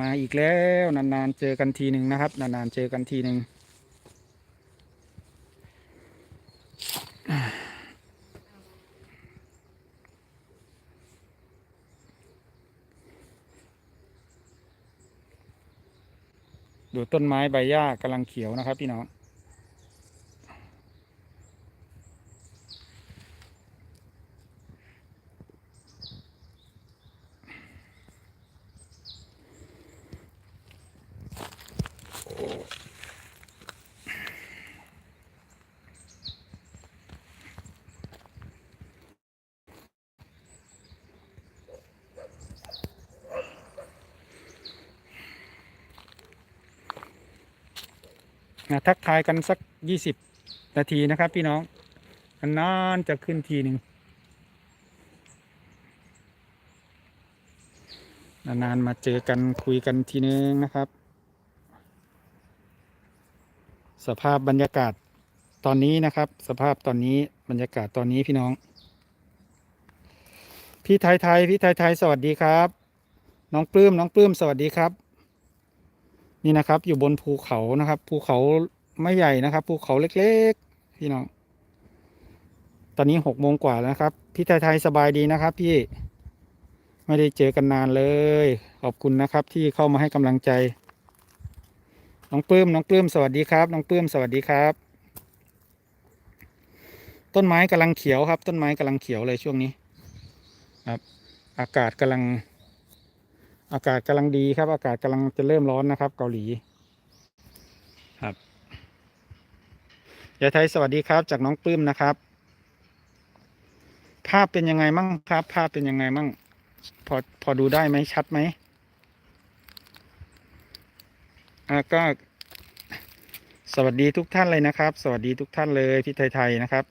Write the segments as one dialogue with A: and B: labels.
A: มาอีกแล้วนานๆเจอกันทีหนึ่งนะครับ นานๆเจอกันทีหนึ่งดูต้นไม้ใบหญ้ากำลังเขียวนะครับพี่น้อง ทักทายกันสักยี่สิบนาทีนะครับ พี่น้องนานจะขึ้นทีหนึ่งนานๆมาเจอกันคุยกันทีนึงนะครับ สภาพบรรยากาศตอนนี้นะครับ สภาพตอนนี้บรรยากาศตอนนี้พี่น้อง พี่ไทยไทยพี่ไทยไทยสวัสดีครับ น้องปลื้มน้องปลื้มสวัสดีครับ นี่นะครับ อยู่บนภูเขานะครับ ภูเขาไม่ใหญ่นะครับ ภูเขาเล็กๆ พี่น้อง ตอนนี้หกโมงกว่าแล้วครับ พี่ไทยสบายดีนะครับ พี่ ไม่ได้เจอกันนานเลย ขอบคุณนะครับ ที่เข้ามาให้กำลังใจ น้องปลื้มน้องปลื้มสวัสดีครับ น้องปลื้มสวัสดีครับ ต้นไม้กำลังเขียวครับ ต้นไม้กำลังเขียวเลยช่วงนี้ ครับ อากาศกำลัง อากาศกำลังดีครับ อากาศกำลังจะเริ่มร้อนนะครับ เกาหลี ครับยายไทยสวัสดีครับ จากน้องปลื้มนะครับ ภาพเป็นยังไงมั่งครับ ภาพเป็นยังไงมั่ง พอพอดูได้ไหมชัดไหมอ่าก็สวัสดีทุกท่านเลยนะครับ สวัสดีทุกท่านเลยพี่ไทยไทยนะครับ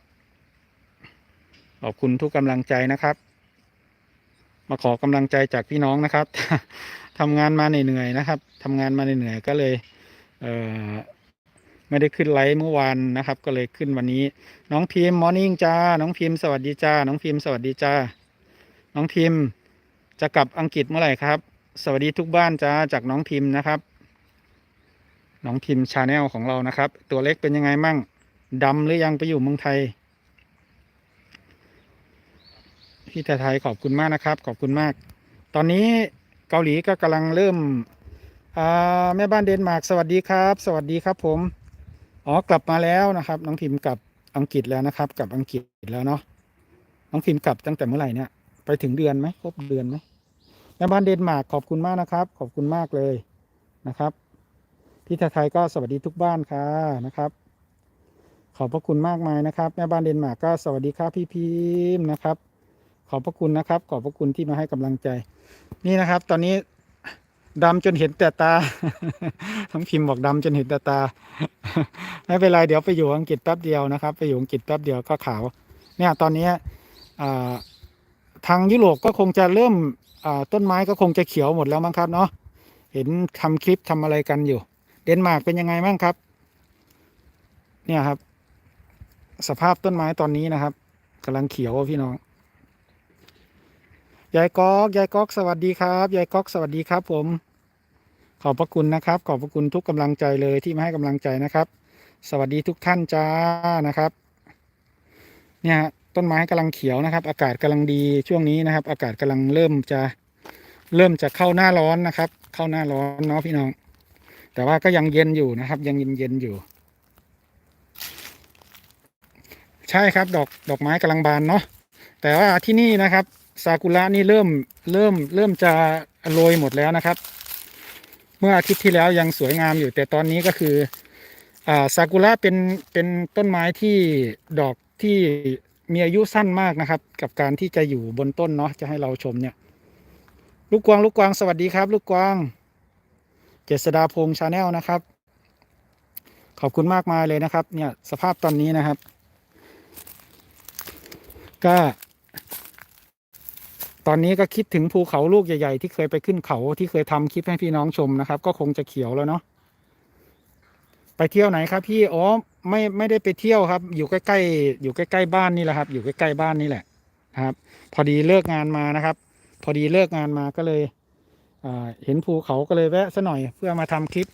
A: ขอบคุณทุกกำลังใจนะครับ มาขอกำลังใจจากพี่น้องนะครับทำงานมาเหนื่อยๆนะครับทำงานมาเหนื่อยๆก็เลยเออไม่ได้ขึ้นไลฟ์เมื่อวานนะครับ ก็เลยขึ้นวันนี้ น้องพิมพ์มอร์นิ่งจ้า น้องพิมพ์สวัสดีจ้า น้องพิมพ์สวัสดีจ้า น้องพิมพ์จะกลับอังกฤษเมื่อไหร่ครับ สวัสดีทุกบ้านจ้าจากน้องพิมพ์นะครับ น้องพิมพ์ชาแนลของเรานะครับ ตัวเล็กเป็นยังไงมั่งดำหรือยังไปอยู่เมืองไทย พี่ไทยไทยขอบคุณมากนะครับ ขอบคุณมาก ตอนนี้เกาหลีก็กำลังเริ่มแม่บ้านเดนมาร์กสวัสดีครับ สวัสดีครับ ผมอ๋อกลับมาแล้วนะครับ น้องพิมพ์กลับอังกฤษแล้วนะครับกลับอังกฤษแล้วเนาะน้องพิมพ์กลับตั้งแต่เมื่อไหร่เนี่ย ไปถึงเดือนไหมครบเดือนไหมแม่บ้านเดนมาร์กขอบคุณมากนะครับ ขอบคุณมากเลยนะครับพี่ไทยไทยก็สวัสดีทุกบ้านค่ะนะครับ ขอบพระคุณมากมายนะครับ แม่บ้านเดนมาร์กก็สวัสดีครับพี่พิมพ์นะครับ อบพระคุณนะครับ ขอบพระคุณที่มาให้กำลังใจ นี่นะครับ ตอนนี้ดำจนเห็นแต่ตาทั้งพิมพ์บอกดำจนเห็นแต่ตา ไม่เป็นไรเดี๋ยวไปอยู่อังกฤษแป๊บเดียวนะครับ ไปอยู่อังกฤษแป๊บเดียวก็ขาว เนี่ยตอนนี้ทางยุโรปก็คงจะเริ่มต้นไม้ก็คงจะเขียวหมดแล้วมั้งครับเนาะเห็นทำคลิปทำอะไรกันอยู่ เดนมาร์กเป็นยังไงบ้างครับ เนี่ยครับ สภาพต้นไม้ตอนนี้นะครับกำลังเขียวพี่น้อง ยายก๊อกยายก๊อกสวัสดีครับยายก๊อกสวัสดีครับ ผม ขอบพระคุณนะครับ ขอบพระคุณทุกกำลังใจเลยที่มาให้กำลังใจนะครับ สวัสดีทุกท่านจ้านะครับ เนี่ยต้นไม้กำลังเขียวนะครับ อากาศกำลังดีช่วงนี้นะครับ อากาศกำลังเริ่มจะเริ่มจะเข้าหน้าร้อนนะครับ เข้าหน้าร้อนเนาะพี่น้อง แต่ว่าก็ยังเย็นอยู่นะครับ ยังเย็นเย็นอยู่ ใช่ครับ ดอกดอกไม้กำลังบานเนาะแต่ว่าที่นี่นะครับ ซากุระนี่เริ่มเริ่มเริ่มจะโรยหมดแล้วนะครับ เมื่ออาทิตย์ที่แล้วยังสวยงามอยู่ แต่ตอนนี้ก็คืออ่าซากุระเป็นเป็นต้นไม้ที่ดอกที่มีอายุสั้นมากนะครับ กับการที่จะอยู่บนต้นเนาะจะให้เราชมเนี่ย ลูกกวางลูกกวางสวัสดีครับ ลูกกวางเจษดาพงษ์ชาแนลนะครับ ขอบคุณมากมายเลยนะครับ เนี่ยสภาพตอนนี้นะครับ ก็ ตอนนี้ก็คิดถึงภูเขาลูกใหญ่ๆ ที่เคยไปขึ้นเขาที่เคยทำคลิปให้พี่น้องชมนะครับ ก็คงจะเขียวแล้วเนาะไปเที่ยวไหนครับ พี่อ๋อไม่ไม่ได้ไปเที่ยวครับ อยู่ใกล้ๆอยู่ใกล้ๆบ้านนี่แหละครับ อยู่ใกล้ๆบ้านนี่แหละครับ พอดีเลิกงานมานะครับ พอดีเลิกงานมาก็เลยเห็นภูเขาก็เลยแวะซะหน่อยเพื่อมาทำคลิป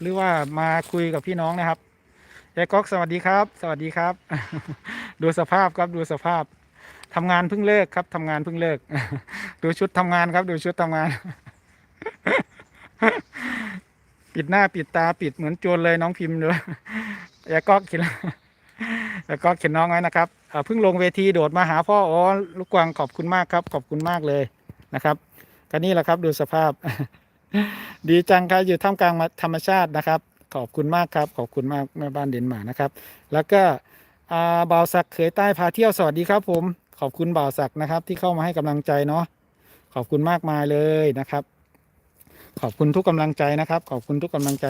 A: หรือว่ามาคุยกับพี่น้องนะครับยายก๊อกสวัสดีครับ สวัสดีครับ ดูสภาพครับดูสภาพ ทำงานเพิ่งเลิกครับทำงานเพิ่งเลิก ดูชุดทำงานครับ ดูชุดทำงาน ปิดหน้าปิดตาปิดเหมือนโจรเลยน้องพิมพ์เลยยายก๊อกเขียนยายก๊อกเขียนน้องไว้นะครับเพิ่งลงเวทีโดดมาหาพ่ออ๋อลูกกวางขอบคุณมากครับ ขอบคุณมากเลยนะครับก็นี่แหละครับดูสภาพ ดีจังครับอยู่ท่ามกลางธรรมชาตินะครับ ขอบคุณมากครับ ขอบคุณมากแม่บ้านเดนมาร์กนะครับ แล้วก็อ่าบ่าวศักเขยใต้พาเที่ยวสวัสดีครับผม ขอบคุณบ่าวศักด์นะครับ ที่เข้ามาให้กำลังใจเนาะขอบคุณมากมายเลยนะครับ ขอบคุณทุกกำลังใจนะครับ ขอบคุณทุกกำลังใจ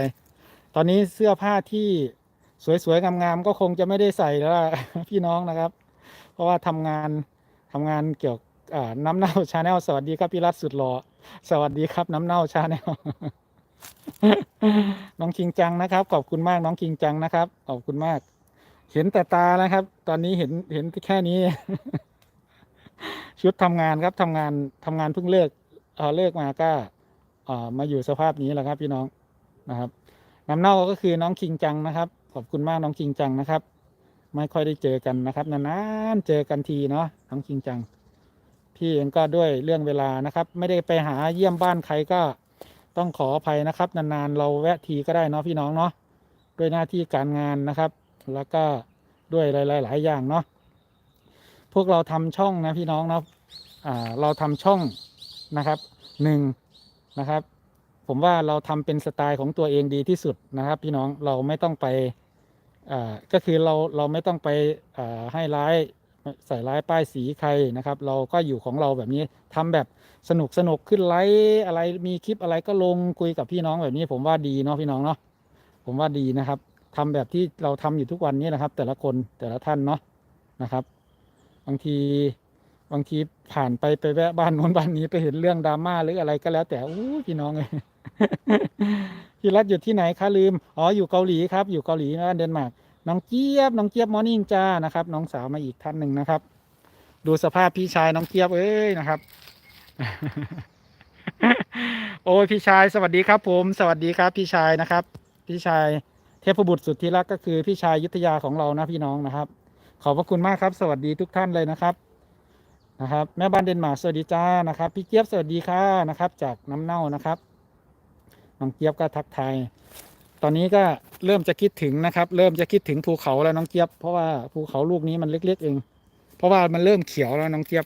A: ตอนนี้เสื้อผ้าที่สวยๆงามๆก็คงจะไม่ได้ใส่แล้วล่ะพี่น้องนะครับ เพราะว่าทำงานทำงานเกี่ยวอ่าน้ำเน่าชาแนลสวัสดีครับพี่รัฐสุดหล่อสวัสดีครับ น้ำเน่าชาแนลน้องคิงจังนะครับ ขอบคุณมากน้องคิงจังนะครับ ขอบคุณมาก เห็นแต่ตานะครับ ตอนนี้เห็นเห็นแค่นี้ ชุดทำงานครับทำงานทำงานเพิ่งเลิกเออเลิกมาก็เออมาอยู่สภาพนี้แหละครับ พี่น้องนะครับ น้ำเน่าก็คือน้องคิงจังนะครับ ขอบคุณมากน้องคิงจังนะครับ ไม่ค่อยได้เจอกันนะครับนานๆเจอกันทีเนาะน้องคิงจัง พี่เองก็ด้วยเรื่องเวลานะครับ ไม่ได้ไปหาเยี่ยมบ้านใครก็ต้องขออภัยนะครับ นานๆเราแวะทีก็ได้เนาะพี่น้องเนาะด้วยหน้าที่การงานนะครับ แล้วก็ด้วยหลายๆอย่างเนาะ พวกเราทำช่องนะพี่น้องเนาะเราทำช่องนะครับหนึ่งนะครับ ผมว่าเราทำเป็นสไตล์ของตัวเองดีที่สุดนะครับ พี่น้องเราไม่ต้องไปก็คือเราเราไม่ต้องไปให้ร้ายใส่ร้ายป้ายสีใครนะครับ เราก็อยู่ของเราแบบนี้ทำแบบสนุกสนุกขึ้นไลฟ์อะไรมีคลิปอะไรก็ลงคุยกับพี่น้องแบบนี้ ผมว่าดีเนาะพี่น้องเนาะผมว่าดีนะครับทำแบบที่เราทำอยู่ทุกวันนี้นะครับ แต่ละคนแต่ละท่านเนาะนะครับางทีบางทีผ่านไปไปแวะบ้านโน้นบ้านนี้ไปเห็นเรื่องดราม่าหรืออะไรก็แล้ว แต่อู้พี่น้องเลยพี่รัฐอยู่ที่ไหนคะลืมอ๋ออยู่เกาหลีครับ อยู่เกาหลีนะเดนมาร์กน้องเจี๊ยบน้องเจี๊ยบมอร์นิ่งจ้านะครับ น้องสาวมาอีกท่านหนึ่งนะครับ ดูสภาพพี่ชายน้องเจี๊ยบเอ้ยนะครับ โอ้ยพี่ชายสวัสดีครับ ผม สวัสดีครับ พี่ชายนะครับ พี่ชายเทพบุตรสุดที่รักก็คือพี่ชายยุทธยาของเรานะพี่น้องนะครับ ขอบพระคุณมากครับ สวัสดีทุกท่านเลยนะครับนะครับ แม่บ้านเดนมาร์กสวัสดีจ้านะครับ พี่เจี๊ยบสวัสดีค่ะนะครับ จากน้ำเน่านะครับน้องเจี๊ยบก็ทักทายตอนนี้ก็เริ่มจะคิดถึงนะครับ เริ่มจะคิดถึงภูเขาแล้วน้องเจี๊ยบ เพราะว่าภูเขาลูกนี้มันเล็ก ๆ เอง เพราะว่ามันเริ่มเขียวแล้วน้องเจี๊ยบ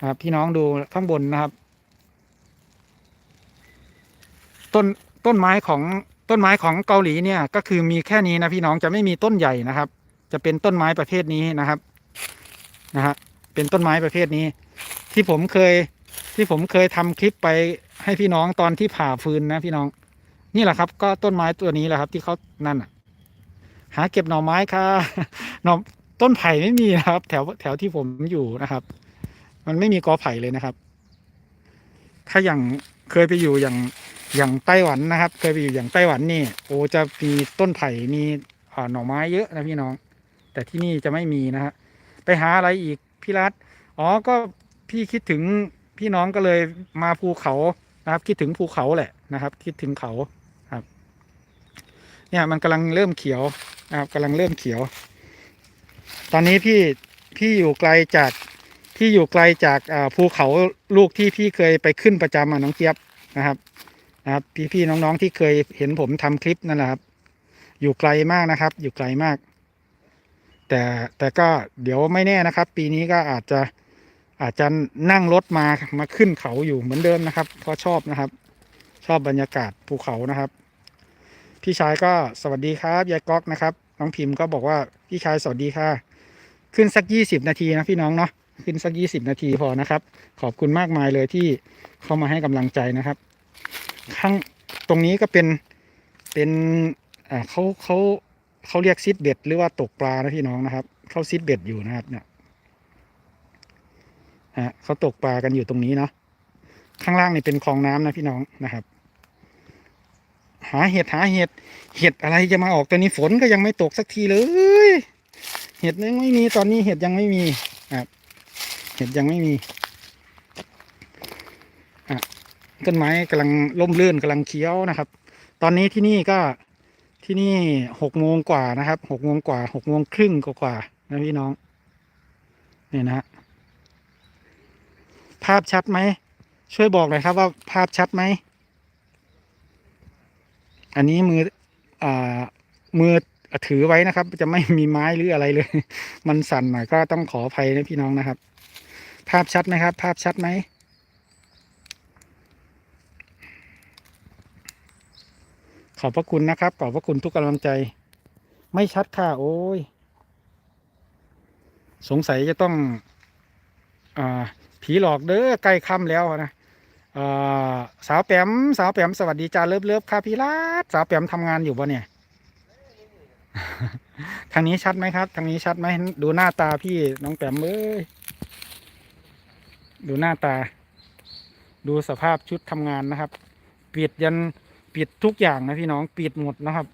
A: นะครับพี่น้องดูข้างบนนะครับ ต้นต้นไม้ของต้นไม้ของเกาหลีเนี่ย ก็คือมีแค่นี้นะพี่น้องจะไม่มีต้นใหญ่นะครับ จะเป็นต้นไม้ประเภทนี้นะครับนะฮะเป็นต้นไม้ประเภทนี้ ที่ผมเคยที่ผมเคยทำคลิปไปให้พี่น้องตอนที่ผ่าฟืนนะพี่น้อง นี่แหละครับ ก็ต้นไม้ตัวนี้แหละครับ ที่เขานั่นน่ะ หาเก็บหน่อไม้ค่ะหน่อต้นไผ่ไม่มีนะครับ แถวแถวที่ผมอยู่นะครับ มันไม่มีกอไผ่เลยนะครับ ถ้าอย่างเคยไปอยู่อย่างอย่างไต้หวันนะครับ เคยไปอยู่อย่างไต้หวันนี่ โอ้จะมีต้นไผ่มีหน่อไม้เยอะนะพี่น้อง แต่ที่นี่จะไม่มีนะฮะไปหาอะไรอีกพี่รัฐอ๋อก็พี่คิดถึงพี่น้องก็เลยมาภูเขานะครับ คิดถึงภูเขาแหละนะครับ คิดถึงเขาครับ เนี่ยมันกำลังเริ่มเขียวนะครับกำลังเริ่มเขียว ตอนนี้พี่พี่อยู่ไกลจากพี่อยู่ไกลจากภูเขาลูกที่พี่เคยไปขึ้นประจำอะน้องเจี๊ยบนะครับนะครับ พี่พี่ๆน้องๆที่เคยเห็นผมทำคลิปนั่นแหละครับ อยู่ไกลมากนะครับ อยู่ไกลมาก แต่แต่ก็เดี๋ยวไม่แน่นะครับ ปีนี้ก็อาจจะอาจจะนั่งรถมามาขึ้นเขาอยู่เหมือนเดิมนะครับเพราะชอบนะครับ ชอบบรรยากาศภูเขานะครับ พี่ชายก็สวัสดีครับยายก๊อกนะครับ น้องพิมพ์ก็บอกว่าพี่ชายสวัสดีค่ะ ขึ้นสักยี่สิบนาทีนะพี่น้องเนาะขึ้นสักยี่สิบนาทีพอนะครับ ขอบคุณมากมายเลยที่เข้ามาให้กำลังใจนะครับ ข้างตรงนี้ก็เป็นเป็นอ่าเขาเขา เขาเรียกซิดเบ็ดหรือว่าตกปลานะพี่น้องนะครับเขาซิดเบ็ดอยู่นะครับ เนี่ยฮะเขาตกปลากันอยู่ตรงนี้เนาะข้างล่างนี่เป็นคลองน้ำนะพี่น้องนะครับ หาเห็ดหาเห็ดเห็ดอะไรจะมาออกตอนนี้ฝนก็ยังไม่ตกสักทีเลย เห็ดยังไม่มีตอนนี้เห็ดยังไม่มีครับเห็ดยังไม่มีอะต้นไม้กำลังล่มลื่นกำลังเคี้ยวนะครับ ตอนนี้ที่นี่ก็ ที่นี่หกโมงกว่านะครับหกโมงกว่าหกโมงครึ่งกว่าๆนะพี่น้องนี่นะฮะภาพชัดไหม ช่วยบอกหน่อยครับว่าภาพชัดไหม อันนี้มืออ่ามือถือไว้นะครับ จะไม่มีไม้หรืออะไรเลย มันสั่นหน่อยก็ต้องขออภัยนะพี่น้องนะครับ ภาพชัดไหมครับ ภาพชัดไหม ขอบพระคุณนะครับ ขอบพระคุณทุกกำลังใจ ไม่ชัดค่ะโอ้ย สงสัยจะต้องอผีหลอกเด้อใกล้ค่ำแล้วนะสาวแปมสาวแปมสวัสดีจ้าเลิฟเลิฟค่ะพี่รัตสาวแปมทำงานอยู่ปะเนี่ย ทางนี้ชัดไหมครับ ทางนี้ชัดไหมดูหน้าตาพี่น้องแปมเอ้ยดูหน้าตา ดูสภาพชุดทำงานนะครับปิดยัน ปิดทุกอย่างนะพี่น้องปิดหมดนะครับ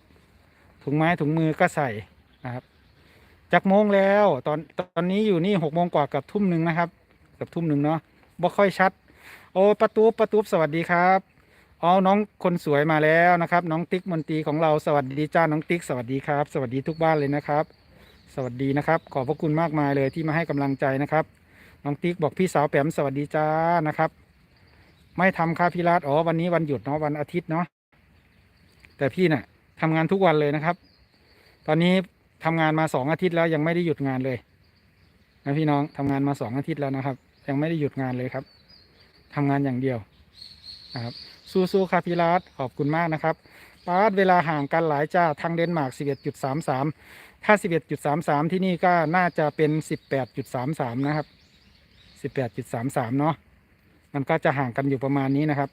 A: ถุงไม้ถุงมือก็ใส่นะครับจักโมงแล้วตอนตอนนี้อยู่นี่หกโมงกว่ากับทุ่มหนึ่งนะครับกับทุ่มหนึ่งเนาะบ่ค่อยชัด โอ้ประตูประตูสวัสดีครับอ๋อน้องคนสวยมาแล้วนะครับ น้องติ๊กมนตรีของเราสวัสดีจ้าน้องติ๊กสวัสดีครับ สวัสดีทุกบ้านเลยนะครับ สวัสดีนะครับ ขอบพระคุณมากมายเลยที่มาให้กำลังใจนะครับน้องติ๊กบอกพี่สาวแปมสวัสดีจ้านะครับ ไม่ทำค่ะพี่รัตอ๋อวันนี้วันหยุดเนาะวันอาทิตย์เนาะ แต่พี่น่ะทำงานทุกวันเลยนะครับ ตอนนี้ทำงานมาสองอาทิตย์แล้วยังไม่ได้หยุดงานเลยนะพี่น้องทำงานมาสองอาทิตย์แล้วนะครับ ยังไม่ได้หยุดงานเลยครับทำงานอย่างเดียวนะครับสู้ๆครับพี่รัตขอบคุณมากนะครับปาดเวลาห่างกันหลายจ้าทางเดนมาร์ก11.33 ถ้า 11.33 ที่นี่ก็น่าจะเป็น 18.33 นะครับ 18.33 เนาะมันก็จะห่างกันอยู่ประมาณนี้นะครับ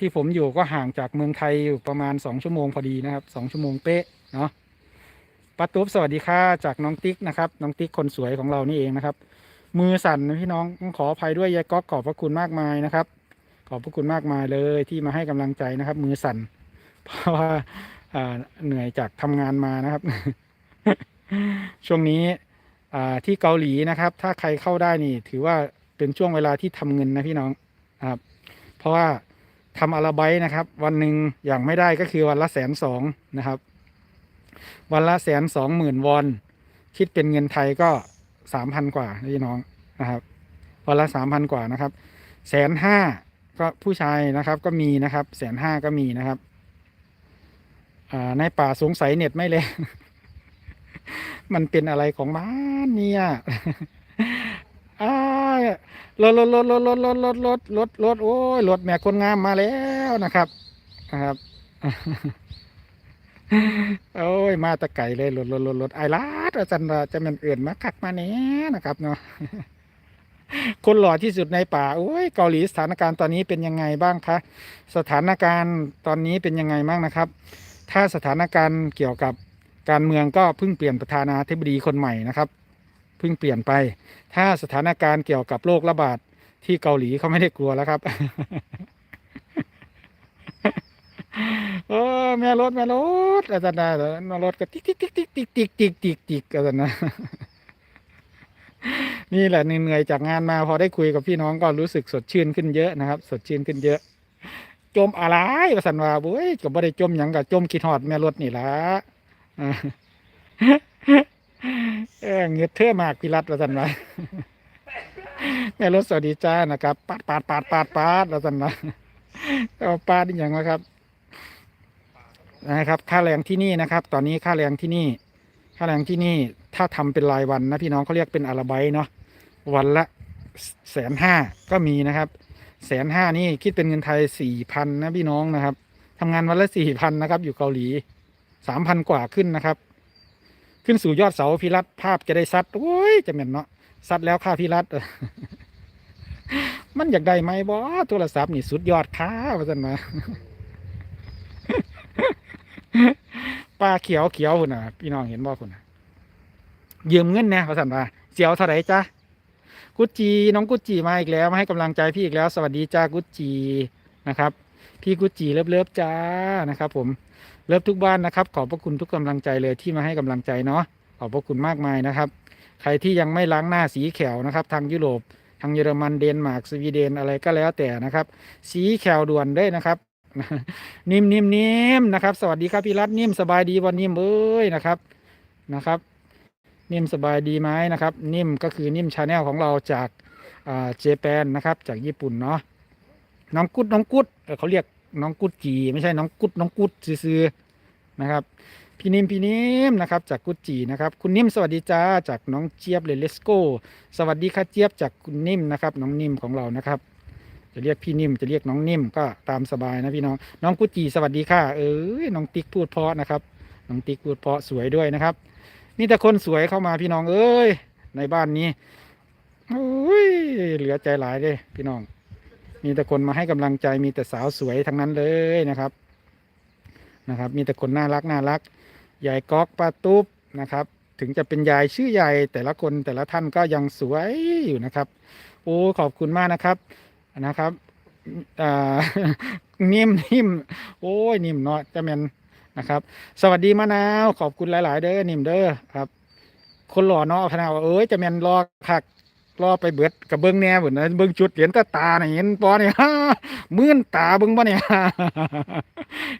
A: ที่ผมอยู่ก็ห่างจากเมืองไทยอยู่ประมาณ 2 ชั่วโมงพอดีนะครับ 2 ชั่วโมงเป๊ะเนาะป้าตุ๊บสวัสดีค่ะจากน้องติ๊กนะครับ น้องติ๊กคนสวยของเรานี่เองนะครับ มือสั่นนะพี่น้องต้องขออภัยด้วยยายก๊อกขอบพระคุณมากมายนะครับ ขอบพระคุณมากมายเลยที่มาให้กำลังใจนะครับ มือสั่น เพราะว่าเหนื่อยจากทำงานมานะครับ ช่วงนี้ที่เกาหลีนะครับ ถ้าใครเข้าได้นี่ ถือว่าเป็นช่วงเวลาที่ทำเงินนะพี่น้องครับ เพราะว่า ทำอาราไบต์นะครับ วันหนึ่งอย่างไม่ได้ก็คือวันละแสนสองนะครับ วันละแสนสองหมื่นวอน คิดเป็นเงินไทยก็สามพันกว่านะพี่น้องนะครับวันละสามพันกว่านะครับแสนห้าก็ผู้ชายนะครับก็มีนะครับแสนห้าก็มีนะครับอ่าในป่าสงสัยเน็ตไม่เลยมันเป็นอะไรของมันเนี่ยอ้าย รถรถรถรถรถรถรถรถรถรถโอ้ยรถแม่คนงามมาแล้วนะครับนะครับโอ้ยมาตะไก่เลยรถรถรถรถไอ้ลาดอาจารย์ว่าจะมันเอื่นมาคักมาเนี้ยนะครับเนาะคนหล่อที่สุดในป่าโอ้ยเกาหลีสถานการณ์ตอนนี้เป็นยังไงบ้างคะสถานการณ์ตอนนี้เป็นยังไงบ้างนะครับ ถ้าสถานการณ์เกี่ยวกับการเมืองก็เพิ่งเปลี่ยนประธานาธิบดีคนใหม่นะครับ เพิ่งเปลี่ยนไป ถ้าสถานการณ์เกี่ยวกับโรคระบาดที่เกาหลีเขาไม่ได้กลัวแล้วครับโอ้แม่รถแม่รถอาจารย์นะแม่รถก็ติ๊กติ๊กติ๊กติ๊กติ๊กติ๊กติ๊กติ๊กติ๊กอาจารย์นะนี่แหละเหนื่อยจากงานมาพอได้คุยกับพี่น้องก็รู้สึกสดชื่นขึ้นเยอะนะครับ สดชื่นขึ้นเยอะ จมอะไรประสันว่าเว้ยก็บ่ได้จมหยังกับจมคิดฮอดแม่รถนี่ละ เออเงือเท่อมากพี่รัตประสันว่าแม่รถสวัสดีจ้านะครับปาดปาดปาดปาดปาดประสันว่าเอาปาดอย่างวะครับนะครับ ค่าแรงที่นี่นะครับ ตอนนี้ค่าแรงที่นี่ ค่าแรงที่นี่ถ้าทำเป็นรายวันนะพี่น้องเขาเรียกเป็นอาราไบเนาะวันละแสนห้าก็มีนะครับแสนห้านี่คิดเป็นเงินไทยสี่พันนะพี่น้องนะครับทำงานวันละสี่พันนะครับ อยู่เกาหลีสามพันกว่าขึ้นนะครับ ขึ้นสู่ยอดเสาพิรัตภาพจะได้ซัดโอ้ยจะเหม็นเนาะซัดแล้วค่าพิรัตมันอยากได้ไหมบอโทรศัพท์นี่สุดยอดค่าว่าสันมาป้าเขียวเขียวคุณน่ะ พี่น้องเห็นบ่คุณยืมเงินเนี่ยว่าสันว่าเสียวเท่าไหร่จ้ากุจจีน้องกุจจีมาอีกแล้วมาให้กำลังใจพี่อีกแล้ว สวัสดีจ้ากุจจีนะครับ พี่กุจจีเลิฟเลิฟจ้านะครับ ผม เลิฟทุกบ้านนะครับ ขอบพระคุณทุกกำลังใจเลยที่มาให้กำลังใจเนาะขอบพระคุณมากมายนะครับ ใครที่ยังไม่ล้างหน้าสีเขียวนะครับ ทางยุโรปทางเยอรมันเดนมาร์กสวีเดนอะไรก็แล้วแต่นะครับ สีแขวด่วนเด้นะครับ นิ่มนิ่มนิ่มนะครับ สวัสดีครับพี่รัตน์นิ่มสบายดีวันนิ่มเอ้ยนะครับนะครับ นิ่มสบายดีไหมนะครับ นิ่มก็คือนิ่มชาแนลของเราจากอ่าเจแปนนะครับ จากญี่ปุ่นเนาะน้องกุดน้องกุดเอ่เขาเรียก น้องกุดจีไม่ใช่น้องกุดน้องกุดซื้อๆนะครับ พี่นิ่มพี่นิ่มนะครับ จากกุดจีนะครับ คุณนิ่มสวัสดีจ้าจากน้องเจี๊ยบเลเลสโกสวัสดีค่ะเจี๊ยบจากคุณนิ่มนะครับ น้องนิ่มของเรานะครับ จะเรียกพี่นิ่มจะเรียกน้องนิ่มก็ตามสบายนะพี่น้องน้องกุดจีสวัสดีค่ะ เอ้ยน้องติ๊กพูดเพราะนะครับน้องติ๊กพูดเพราะสวยด้วยนะครับมีแต่คนสวยเข้ามาพี่น้องเอ้ยในบ้านนี้โอ้ยเหลือใจหลายเลยพี่น้อง มีแต่คนมาให้กำลังใจมีแต่สาวสวยทั้งนั้นเลยนะครับนะครับ มีแต่คนน่ารักน่ารักยายก๊อกป้าตุ๊บนะครับ ถึงจะเป็นยายชื่อยายแต่ละคนแต่ละท่านก็ยังสวยอยู่นะครับ โอ้ขอบคุณมากนะครับนะครับอ่านิ่มนิ่มโอ้ยนิ่มเนาะจะเป็นนะครับ สวัสดีมะนาวขอบคุณหลาย ๆ เด้อนิ่มเด้อครับ คนหล่อเนาะพะนาวเอ้ยจะแมนรอคัก รอไปเบิดกับเบิ้งแหน่เหมือนะเบิ้งจุดเห็นตาตาเนี่ยเห็นปอเนี่ยมื่นตาเบิ้งปะเนี่ย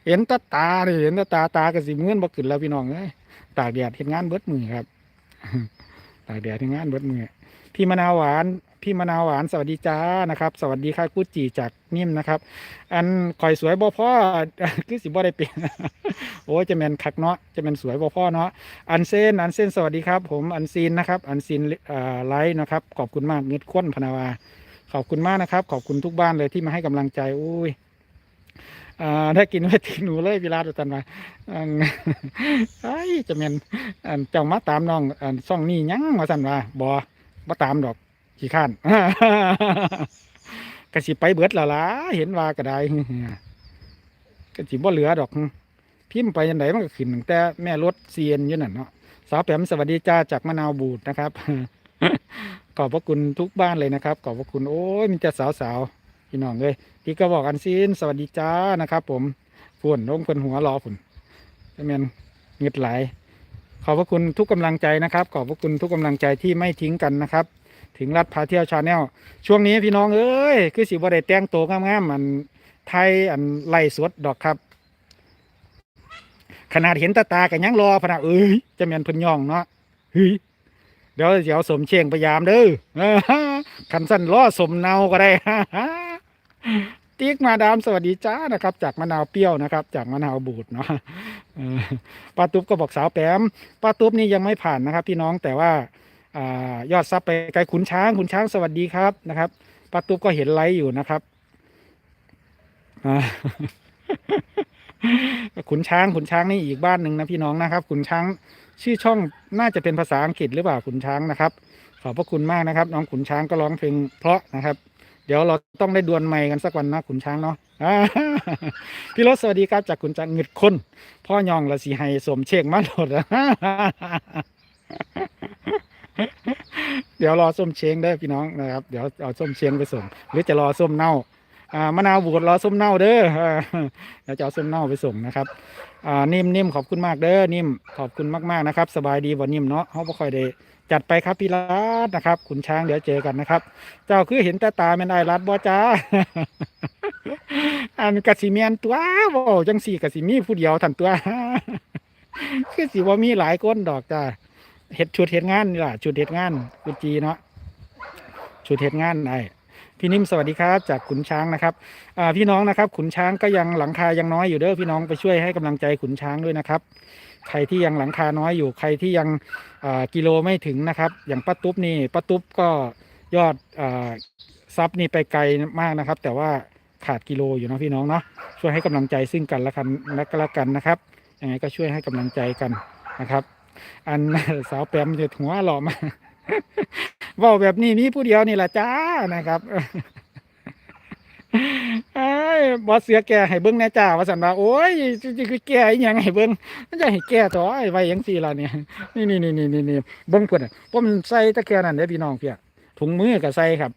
A: เห็นตาตาเนี่ยเห็นตาตาตาก็สิมื่นบ่ขึ้นแล้วพี่น้องเอ้ยตากแดดเห็นงานเบิดมือครับ ตากแดดเห็นงานเบิดมือที่มะนาวหวาน พี่มะนาวหวานสวัสดีจ้านะครับ สวัสดีค่ะกุจีจากนิ่มนะครับ อันข่อยสวยบ่พ่อคือสิบ่ได้เปลี่ยนโอ้ยจะแมนคักเนาะจะแมนสวยบ่พ่อเนาะอันเซนอันเซนสวัสดีครับ ผมอันซีนนะครับอันซีนไลท์นะครับขอบคุณมากเงิดข้นพนาวาขอบคุณมากนะครับ ขอบคุณทุกบ้านเลยที่มาให้กำลังใจอุ้ยอ่าถ้กินไม่ทิ้งหนูเลยพี่ราดตันมาไอ้จะแมนอันเจ้ามาตามน้องอันซ่องนี่ยังมาสันว่าบอมาตามดอก ขี้ข้านกระสิไปเบิดละล่ะเห็นว่าก็ได้กระสิบ่เหลือดอก พิมพ์ไปยันไหนมันก็ขึ้นแต่แม่รถเซียนอยู่นั่นเนาะสาวแปมสวัสดีจ้าจากมะนาวบูดนะครับ ขอบพระคุณทุกบ้านเลยนะครับ ขอบพระคุณโอ้ยมีแต่สาวๆพี่น้องเลยที่ก็บอกอันซีนสวัสดีจ้านะครับ ผมฝุ่นลงคนหัวรอฝุ่นแมนเงืดไหลายขอบพระคุณทุกกำลังใจนะครับ ขอบพระคุณทุกกำลังใจที่ไม่ทิ้งกันนะครับ ถึงรัดพาเที่ยวชาแนลช่วงนี้พี่น้องเอ้ยคือสิบ่ได้แต่งตัวงามๆมันไทยอันไล่สดดอกครับ ขนาดเห็นตาตากันยังรอพนะเอ้ยจะแม่นพิ่นย่องเนาะเฮ้ยเดี๋ยวเดี๋ยวสมเชียงพยายามเด้อคันสั้นล้อสมเนาก็ได้ติ๊กมาดามสวัสดีจ้านะครับ จากมะนาวเปรี้ยวนะครับ จากมะนาวบูดเนาะป้าตุ๊บก็บอกสาวแปมป้าตุ๊บนี่ยังไม่ผ่านนะครับ พี่น้องแต่ว่า ยอดซับไปไกลขุนช้างขุนช้างสวัสดีครับนะครับป้าตุ๊บก็เห็นไลฟ์อยู่นะครับขุนช้างขุนช้างนี่อีกบ้านหนึ่งนะพี่น้องนะครับ ขุนช้างชื่อช่องน่าจะเป็นภาษาอังกฤษหรือเปล่าขุนช้างนะครับ ขอบพระคุณมากนะครับ น้องขุนช้างก็ร้องเพลงเพราะนะครับ เดี๋ยวเราต้องได้ดวลไมค์กันสักวันนะขุนช้างเนาะพี่รถสวัสดีครับจากขุนช้างเงึดคนพ่อยองละสีไฮสมเชงมาโหลด เดี๋ยวรอส้มเชงเด้อพี่น้องนะครับ เดี๋ยวเอาส้มเชงไปส่ง หรือจะรอส้มเน่าอ่ามะนาวบูดรอส้มเน่าเด้อเดี๋ยวจะเอาส้มเน่าไปส่งนะครับอ่านิ่มนิ่มขอบคุณมากเด้อนิ่มขอบคุณมากๆนะครับ สบายดีบ่นิ่มเนาะเขาบ่ค่อยได้จัดไปครับพี่รัตนะครับขุนช้างเดี๋ยวเจอกันนะครับ เจ้าคือเห็นแต่ตาแม่นไอรัดบ่จ้าอันกะสิเมียนตัวบ่จังสี่กะสิมีผู้เดียวทันตัว คือสิว่ามีหลายคนดอกจ้า เฮ็ดชุดเฮ็ดงานนี่ล่ะชุดเฮ็ดงานกุจีเนาะชุดเฮ็ดงานไอพี่นิ่มสวัสดีครับ จากขุนช้างนะครับอ่าพี่น้องนะครับ ขุนช้างก็ยังหลังคายังน้อยอยู่เด้อพี่น้องไปช่วยให้กำลังใจขุนช้างด้วยนะครับ ใครที่ยังหลังคาน้อยอยู่ใครที่ยังอ่ากิโลไม่ถึงนะครับ อย่างป้าตุ๊บนี่ป้าตุ๊บก็ยอดอ่าซับนี่ไปไกลมากนะครับ แต่ว่าขาดกิโลอยู่เนาะพี่น้องเนาะช่วยให้กำลังใจซึ่งกันและกันและกันนะครับยังไงก็ช่วยให้กำลังใจกันนะครับ อันสาวแปมจะหัวหล่อมาว่าแบบนี้มีผู้เดียวนี่แหละจ้านะครับไอ้บอสเสือแก่ให้เบิ้งแน่จ้าว่าสันว่าโอ้ยจริงๆคือแก่อีหยังให้เบิ้งมันจะให้แก่ต่อไอ้ไว้ยังสี่ละเนี่ยนี่นี่นี่นี่นี่นี่เบิ้งเพื่อนผมใส่ตะแกรงนั่นเด้พี่น้องเพี่ยถุงมือกับใส่ครับ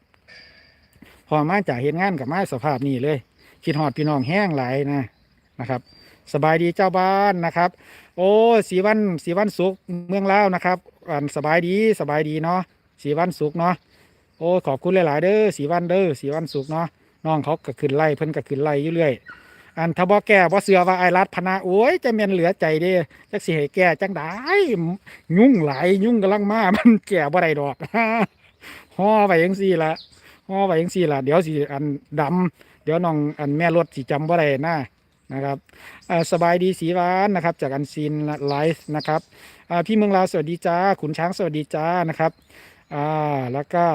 A: พอมาจากเห็นงานกับมาสภาพนี้เลยคิดหอดพี่น้องแห้งหลายนะนะครับ สบายดีเจ้าบ้านนะครับ โอ้สีวันสีวันสุกเมืองลาวนะครับอันสบายดีสบายดีเนาะสีวันสุกเนาะโอ้ขอบคุณหลาย ๆ เด้อสีวันเด้อสีวันสุกเนาะน้องเขาก็ขึ้นไล่เพิ่นก็ขึ้นไล่อยู่เรื่อยอันถ้าบ่แก้บ่เสือว่าไอรัดพนาโอ้ยจะแม่นเหลือใจเด้จักสิให้แก้จังไดยุ่งหลายยุ่งกำลังมามันแก้บ่ได้ดอกห่อไว้จังซี่ละห่อไว้จังซี่ละเดี๋ยวสิอันดำเดี๋ยวน้องอันแม่รถสิจำบ่ได้นะ นะครับอ่าสบายดีสีวานนะครับจากอันซีนไลฟ์นะครับอ่าพี่เมืองลาวสวัสดีจ้าขุนช้างสวัสดีจ้านะครับอ่าแล้วก็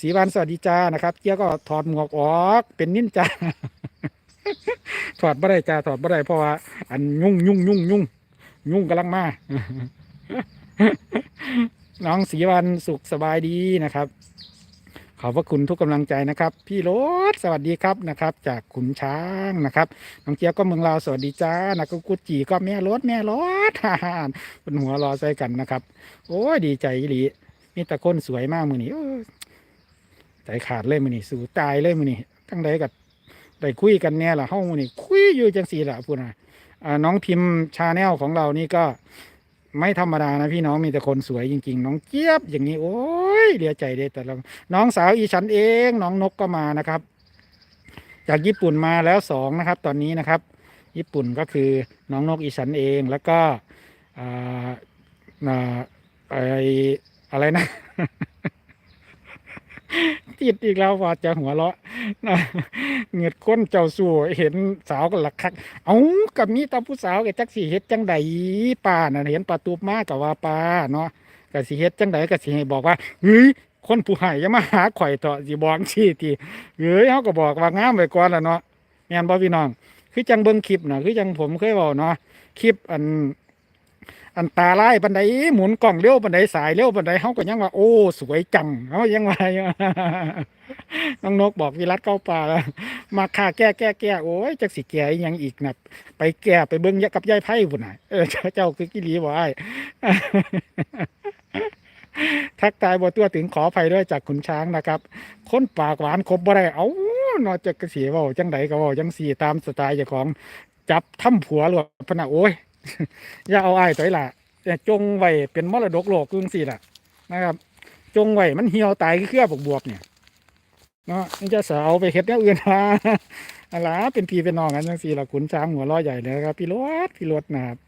A: สีวันสวัสดีจ้านะครับเกี้ยก็ถอดหมวกออกเป็นนินจาถอดบ่ได้จ้าถอดบ่ได้เพราะว่าอันยุ่งยุ่งยุ่งยุ่งยุ่งกำลังมาน้องสีวันสุขสบายดีนะครับ อบพระคุณทุกกำลังใจนะครับ พี่รถสวัสดีครับนะครับ จากขุนช้างนะครับน้องเจี๊ยบก็เมืองลาวสวัสดีจ้านะก็กุจีก็แม่รถแม่รถฮ่าฮ่าเป็นหัวรอใส่กันนะครับ โอ้ยดีใจหลีมีต่คนสวยมากมือนี้โอ้ยใจขาดเลยมือนี้สู่ตายเลยมือนี้ทั้งใดกับได้คุยกันแน่ละห้องมือนี้คุยอยู่จังสีละพูดนะน้องพิมพ์ชาแนลของเรานี่ก็ ไม่ธรรมดานะพี่น้องมีแต่คนสวยจริง ๆ น้องเจี๊ยบอย่างนี้โอ้ยเดียใจเด็ดแต่ละน้องสาวอีฉันเอง น้องนกก็มานะครับ จากญี่ปุ่นมาแล้วสองนะครับ ตอนนี้นะครับ ญี่ปุ่นก็คือน้องนกอีฉันเองแล้วก็อ่าอ่าไออะไรนะ ติดอีกแล้วว่าจะหัวเราะนะเงือดก้นเจ้าสู่เห็นสาวก็หลักคัก เอากับมีแตาผู้สาวกับจักสีเฮ็ดจังใดป้าน่ะเห็นปลาตูบมากกับว่าป้าเนาะกับสีเฮ็ดจังใดกับสีให้บอกว่าเฮ้ยคนผู้ให้อย่ามาหาข่อยต่อะสิบอกชี้ทีเฮ้ยเขาก็บอกว่างามไว้ก่อนแล้วเนาะแม่นบ่พี่น้อง คือจังเบิ่งคลิปเน่ะคือจังผมเคยบอกเนาะคลิปอัน อันตาไล่ปันไดหมุนกล่องเร็วปันไดสายเร็วปันไดเขาก็ยังว่าโอ้สวยจังเขายังว่าน้องนกบอกวิรัตเข้าป่าแล้วมาค่าแก้แก้แก้โอ้ยจักสิแก้ยังอีกนะไปแก้ไปเบิ้งยะกับยายไพ่พุ่นน่ะเออเจ้าคือกิลีบ่ไอ้ทักทายบ่ตัวถึงขออภัยด้วยจากขุนช้างนะครับ คนปากหวานครบบ่ได้เอ้านอกจากกระสีว้าจังใดก็ว้าจังสีตามสไตล์เจ้าของจับทำผัวหลวดพนะโอ้ย อย่าเอาไอ้ายตัวละแต่จงไว้เป็นมรดกโลกจังสี่ละนะครับ จงไว้มันเหี่ยวตายเครือบวบวบๆเนี่ยเนาะมันจะเสาเอาไปเฮ็ดแนวอื่นมาอะไรเป็นพี่เป็นน้องกันจังสี่ละขุนช้างหัวล้อใหญ่เลยนะครับพี่รถพี่รถนะครับ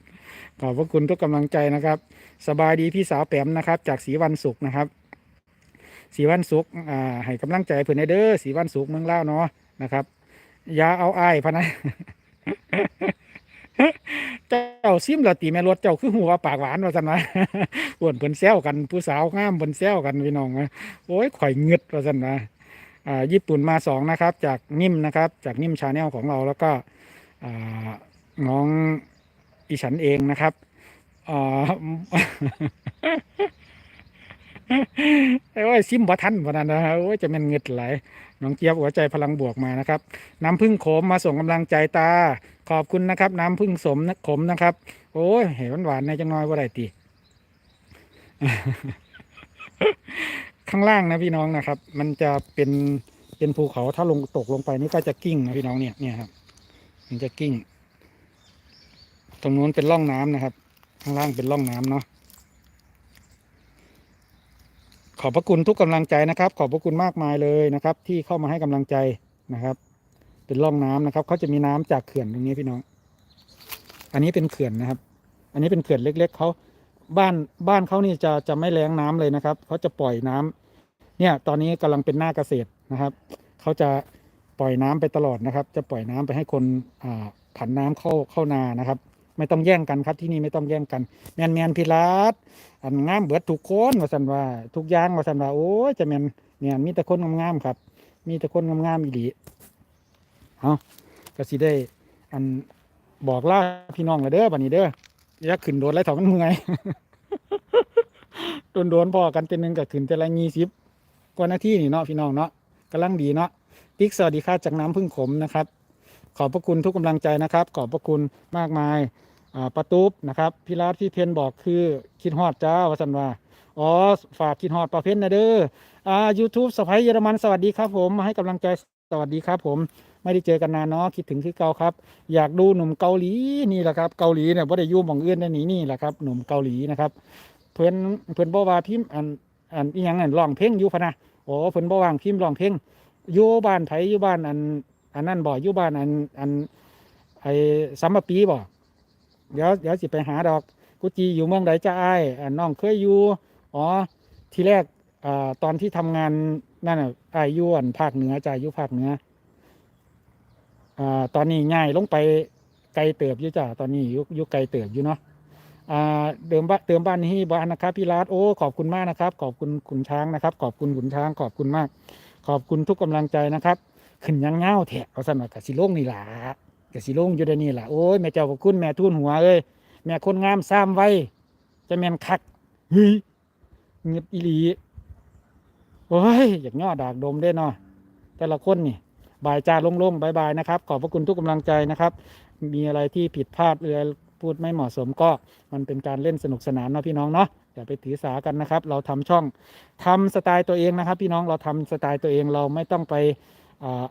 A: ขอบพระคุณทุกกำลังใจนะครับ สบายดีพี่สาวแปมนะครับ จากสีวันศุกร์นะครับสีวันศุกร์อ่าให้กำลังใจเพื่อนให้เด้อสีวันศุกร์เมืองเล่าเนาะนะครับอย่าเอาอ้ายพะนะ เจ้าซิมละตีแม่รถเจ้าคือหัวปากหวานว่าซั่นนะอ้วนเพิ่นแซวกันผู้สาวงามเพิ่นแซวกันพี่น้องนะโอ้ยข่อยเงึดว่าซั่นนะอ่าญี่ปุ่นมาสองนะครับ จากนิ่มนะครับ จากนิ่มชาแนลของเราแล้วก็อ่าน้องอีฉันเองนะครับอ่า ไอ้ว่าซิมบ่ทันพนันนะฮะโอ้ยจะแม่นเงึดไหลน้องเจี๊ยบหัวใจพลังบวกมานะครับ น้ำพึ่งขมมาส่งกำลังใจตา ขอบคุณนะครับ น้ำพึ่งสมนะขมนะครับ โอ้ยเห็นหวานในจังน้อยว่าไรตีข้างล่างนะพี่น้องนะครับ มันจะเป็นเป็นภูเขาถ้าลงตกลงไปนี่ก็จะกิ้งนะพี่น้องเนี่ยเนี่ยครับ มันจะกิ้ง ตรงนู้นเป็นร่องน้ำนะครับ ข้างล่างเป็นร่องน้ำเนาะ ขอบพระคุณทุกกำลังใจนะครับ ขอบพระคุณมากมายเลยนะครับ ที่เข้ามาให้กำลังใจนะครับ เป็นร่องน้ำนะครับเขาจะมีน้ำจากเขื่อนตรงนี้พี่น้อง อันนี้เป็นเขื่อนนะครับ อันนี้เป็นเขื่อนเล็ก ๆเขาบ้านบ้านเขานี่จะจะไม่แรงน้ำเลยนะครับเขาจะปล่อยน้ำเนี่ย ตอนนี้กำลังเป็นหน้าเกษตรนะครับเขาจะปล่อยน้ำไปตลอดนะครับ จะปล่อยน้ำไปให้คนอ่าผันน้ำเข้าเข้านานะครับ ไม่ต้องแย่งกันครับที่นี่ไม่ต้องแย่งกัน แมนแมนพิรัต อันงามเบิดทุกคนว่าสันว่า ทุกอย่างว่าสันว่าโอ้ยจะแมนเนี่ยมีแต่คนงามๆครับ มีแต่คนงามๆอีหลีเอาก็สิได้ อันบอกล่าพี่น้องเลยเด้อบัดนี้เด้ออย่าขึ้นโดนไรถอมันเมื่อยโดนโดนพอกันเต็นหนึงก็ขึ้นแต่ละยี่สิบกว่านาทีนี่เนาะพี่น้องเนาะกำลังดีเนาะติ๊กสวัสดีค่ะจากน้ำพึ่งขมนะครับ ขอบพระคุณทุกกำลังใจนะครับ ขอบพระคุณมากมาย ประตูนะครับพี่รัตพี่เพนบอกคือคิดฮอดจ้าวสันว่าอ๋อฝากคิดฮอดประเพนนะเด้ออ่า YouTube สไปเยอรมันสวัสดีครับผมมาให้กำลังใจสวัสดีครับผมไม่ได้เจอกันนานเนาะคิดถึงคือเก่าครับ อยากดูหนุ่มเกาหลีนี่แหละครับเกาหลีเนี่ยว่าได้ยุ่หมองอื่นได้หนีนี่แหละครับหนุ่มเกาหลีนะครับ เพื่อนเพื่อนบอกว่าพิมพ์อันอันอีหยังอันร้องเพลงอยู่พะนะโอ้เพิ่นบ่วางพิมพ์ร้องเพลงอยู่บ้านไผอยู่บ้านอันอันนั้นบ่อยู่บ้านอันอันไอ้สัมมปีบ่ เดี๋ยวเดี๋ยวสิไปหาดอก กุจีอยู่เมืองใดจ้าอ้ายน้องเคยอยู่อ๋อทีแรกอตอนที่ทำงานนั่นน่ะอ้ายอยู่อนภาคเหนือจ้าอยู่ภาคเหนืออ่าตอนนี้ง่ายลงไปไกลเติบอยู่จ้าตอนนี้ยู่อยู่ไกลเติบอยู่เนาะอ่าเดิมบ้านเติมบ้านนี้บ้านนะครับพี่รัตโอ้ขอบคุณมากนะครับ ขอบคุณขุนช้างนะครับ ขอบคุณขุนช้าง ขอบคุณมาก ขอบคุณทุกกำลังใจนะครับ ขึ้นยังเงาแถะเอาสมัครกสิโลงนี่ละ กสิโลงอยู่เดี๋ยวนี้ล่ะโอ้ยแม่เจ้าพระคุณแม่ทุนหัวเอ้ยแม่คนงามซ้ำไว้จะแม่นคักเฮ้ยเงียบอีหลีโอ้ยอยากย่อดากดมได้เนาะแต่ละคนนี่บายจ้าลงๆบายบายนะครับ ขอบพระคุณทุกกำลังใจนะครับ มีอะไรที่ผิดพลาดหรือพูดไม่เหมาะสมก็มันเป็นการเล่นสนุกสนานเนาะพี่น้องเนาะอย่าไปถือสากันนะครับ เราทำช่องทำสไตล์ตัวเองนะครับ พี่น้องเราทำสไตล์ตัวเองเราไม่ต้องไป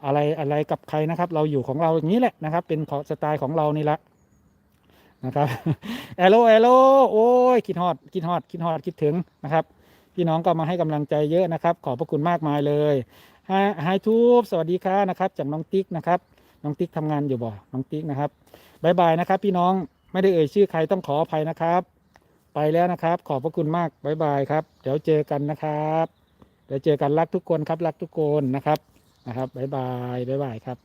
A: อะไรอะไรกับใครนะครับ เราอยู่ของเราอย่างนี้แหละนะครับ เป็นของสไตล์ของเรานี่ละนะครับแอโลแอโลโอ้ยคิดฮอดคิดฮอดคิดฮอดคิดถึงนะครับ พี่น้องก็มาให้กำลังใจเยอะนะครับ ขอบพระคุณมากมายเลยไฮทูบสวัสดีค่ะนะครับ จากน้องติ๊กนะครับ น้องติ๊กทำงานอยู่บ่น้องติ๊กนะครับบายบายนะครับ พี่น้องไม่ได้เอ่ยชื่อใครต้องขออภัยนะครับ ไปแล้วนะครับ ขอบพระคุณมากบายบายครับ เดี๋ยวเจอกันนะครับ เดี๋ยวเจอกันรักทุกคนครับรักทุกคนนะครับ นะครับบ๊ายบายบ๊ายบายครับ